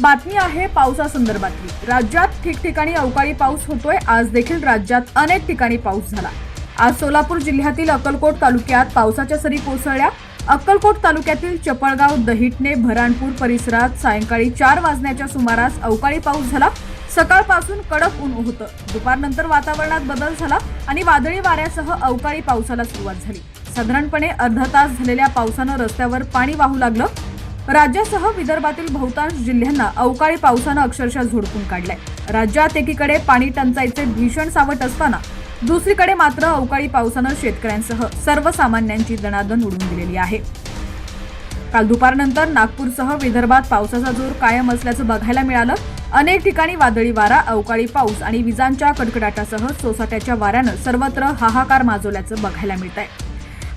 बातमी आहे पावसासंदर्भातली. राज्यात ठिकठिकाणी अवकाळी पाऊस होतोय. आज देखील राज्यात अनेक ठिकाणी पाऊस झाला. आज सोलापूर जिल्ह्यातील अक्कलकोट तालुक्यात पावसाच्या सरी कोसळल्या. अक्कलकोट तालुक्यातील चपळगाव दहिटणे भराणपूर परिसरात सायंकाळी चार वाजण्याच्या सुमारास अवकाळी पाऊस झाला. सकाळपासून कडक ऊन होतं. दुपारनंतर वातावरणात बदल झाला आणि वादळी वाऱ्यासह अवकाळी पावसाला सुरुवात झाली. साधारणपणे अर्धा तास झालेल्या पावसानं रस्त्यावर पाणी वाहू लागलं. राज्यासह विदर्भातील बहुतांश जिल्ह्यांना अवकाळी पावसानं अक्षरशः झोडपून काढलंय. राज्यात एकीकडे पाणी टंचाईचे भीषण सावट असताना दुसरीकडे मात्र अवकाळी पावसानं शेतकऱ्यांसह सर्वसामान्यांची दणादण उडून दिलेली आहे. काल दुपारनंतर नागपूरसह विदर्भात पावसाचा जोर कायम असल्याचं बघायला मिळालं. अनेक ठिकाणी वादळी वारा अवकाळी पाऊस आणि विजांच्या कडकडाटासह सोसाट्याच्या वाऱ्यानं सर्वत्र हाहाकार माजवल्याचं बघायला मिळत आहे